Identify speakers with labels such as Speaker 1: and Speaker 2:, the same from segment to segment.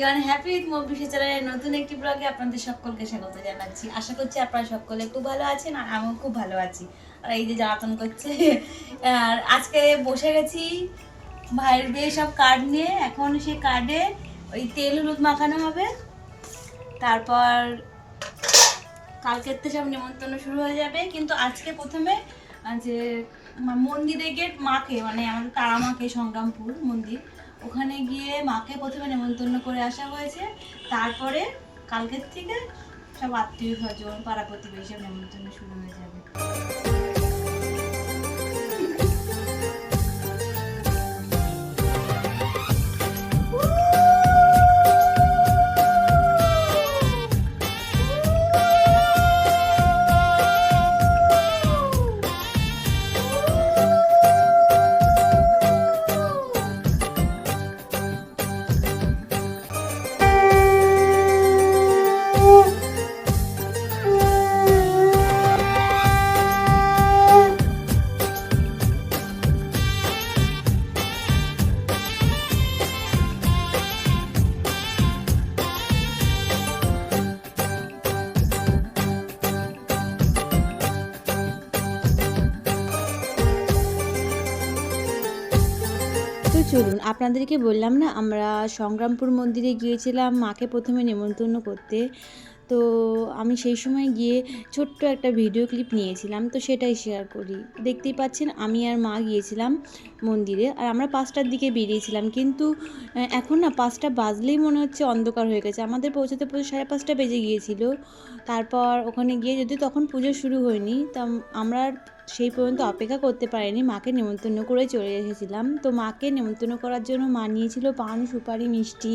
Speaker 1: Everyone happy with নতুন একটি ব্লগে আপনাদের সকলকে স্বাগত জানাচ্ছি। আশা করছি আপনারা সকলে খুব ভালো আছেন আর আমিও খুব ভালো আছি। আর এই যে জ্বালাতন করছে, আর আজকে বসে গেছি ভাইয়ের বিয়ে সব কার্ড নিয়ে। এখন সেই কার্ডে ওই তেল হলুদ মাখানো হবে। তারপর কালকের থেকে সব নিমন্ত্রণ শুরু হয়ে যাবে। কিন্তু আজকে প্রথমে যে মন্দিরে গিয়ে মাকে মানে আমাদের তারা মাকে, সংগ্রামপুর মন্দির, ওখানে গিয়ে মাকে প্রথমে নেমন্তন্ন করে আসা হয়েছে। তারপরে কালকের থেকে সব আত্মীয় স্বজন, পাড়া প্রতিবেশী নেমন্তন্ন শুরু হয়ে
Speaker 2: তো চলুন, আপনাদেরকে বললাম না, আমরা সংগ্রামপুর মন্দিরে গিয়েছিলাম, মাকে প্রথমে নেমন্তন্ন করতে। তো আমি সেই সময় গিয়ে ছোট্ট একটা ভিডিও ক্লিপ নিয়েছিলাম, তো সেটাই শেয়ার করি। দেখতেই পাচ্ছেন, আমি আর মা গিয়েছিলাম মন্দিরে, আর আমরা পাঁচটার দিকে বেরিয়েছিলাম। কিন্তু এখন না পাঁচটা বাজলেই মনে হচ্ছে অন্ধকার হয়ে গেছে। আমাদের পৌঁছাতে পৌঁছে সাড়ে পাঁচটা বেজে গিয়েছিল। তারপর ওখানে গিয়ে যদি তখন পুজো শুরু হয়নি, তা আমরা সেই পর্যন্ত অপেক্ষা করতে পারিনি। মাকে নেমন্তন্ন করে চলে এসেছিলাম। তো মাকে নেমন্তন্ন করার জন্য মা নিয়েছিল পান, সুপারি, মিষ্টি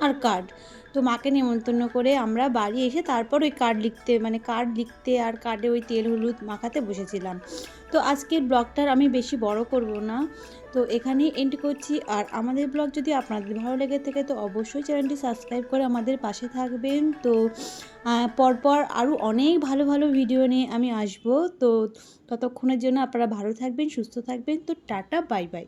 Speaker 2: আর কার্ড। তো মাকে নেমন্তন্ন করে আমরা বাড়ি এসে তারপর ওই কার্ড লিখতে মানে কার্ড লিখতে আর কার্ডে ওই তেল, হলুদ মাখাতে বসেছিলাম। তো আজকের ব্লগটার আমি বেশি বড় করব না। তো এখানেই এন্ড করছি। আর আমাদের ব্লগ যদি আপনাদের ভালো লেগে থাকে, তো অবশ্যই চ্যানেলটি সাবস্ক্রাইব করে আমাদের পাশে থাকবেন। তো পরপর আরও অনেক ভালো ভালো ভিডিও নিয়ে আমি আসব। তো, ততক্ষণের জন্য আপনারা ভালো থাকবেন, সুস্থ থাকবেন। তো টাটা বাই বাই